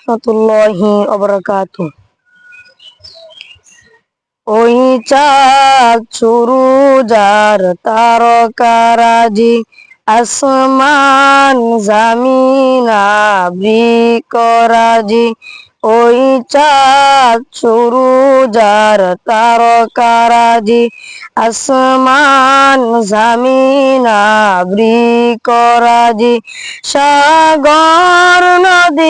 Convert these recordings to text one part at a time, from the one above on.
রহমতুল্লাহি অবরাকাতু ওই চাঁদ শুরু যার তারকারাজি আসমান জামিনা বৃকরাজি ওই চাঁদ শুরু যার তারকারাজি আসমান জামিনা বৃকরাজি সাগর নদী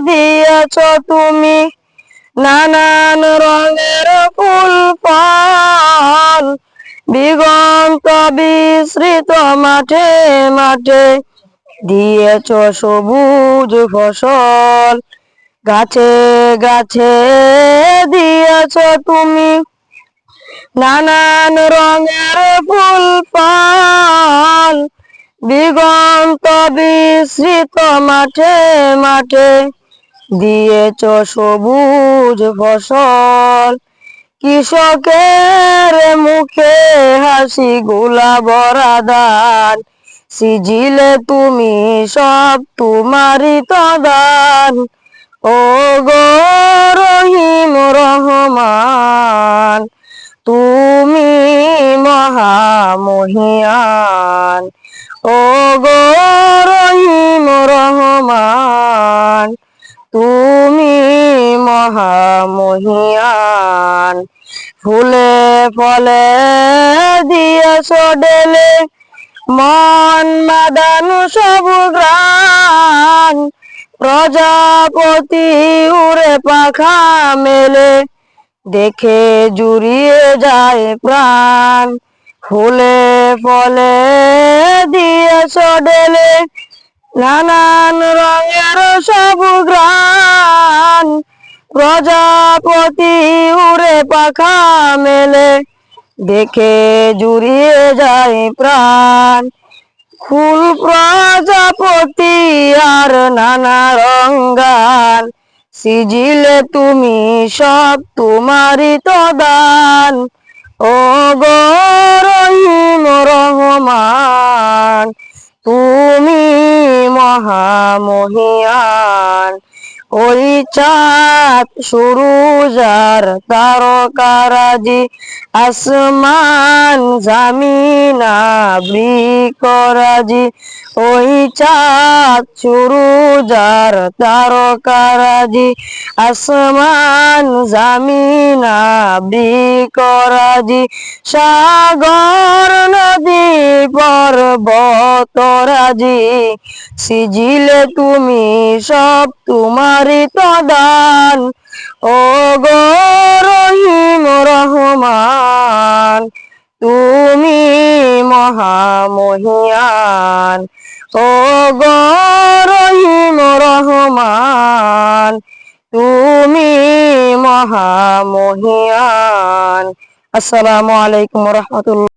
দিয়েছ তুমি নানান রঙের ফুল ফল দিগন্ত বিস্তৃত মাঠে মাঠে দিয়েছ সবুজ ফসল। গাছে গাছে দিয়েছ তুমি নানান রঙের ফুল ফল দিগন্ত বিস্তৃত মাঠে মাঠে দিয়েছ সবুজ ফসল। কৃষকের মুখে হাসি গোলা বরা দান সিজিলে তুমি সব তোমারই তো দান ও গো রহিম রহমান, তুমি মহামহিয়ান। ও গো রহিম রহমান মহামহিয়ান ফুলে ফলে দিয়েছ ডেলে মন মাদানু সব গ্রাণ প্রজাপতি উড়ে পাখা মেলে, দেখে জুড়িয়ে যায় প্রাণ। ফুলে ফলে দিয়েছ ডেলে নানান রঙের সব গ্রাণ প্রজাপতি উড়ে পাখা মেলে, দেখে জুড়িয়ে যায় প্রাণ। ফুল প্রজাপতি আর নানা রঙ্গান, সিজিলে তুমি সব তোমারই তো দান। ও গো রহিম রহমান, তুমি মহামহিয়ান। ওই চাঁদ শুরু যার তারকারাজি আসমান জামিনা বৃকরাজি ওই চাঁদ শুরু যার তারকারাজি আসমান জামিনা বৃকরাজি সাগর নদী পর্বতরাজি সিজিলে তুমি সব তোমারই তো দান ও গো রহিম রহমান, তুমি মহামহিয়ান। ও গো রহিম রহমান, তুমি মহামহিয়ান। আসসালামু আলাইকুম রহমতুল্লাহ।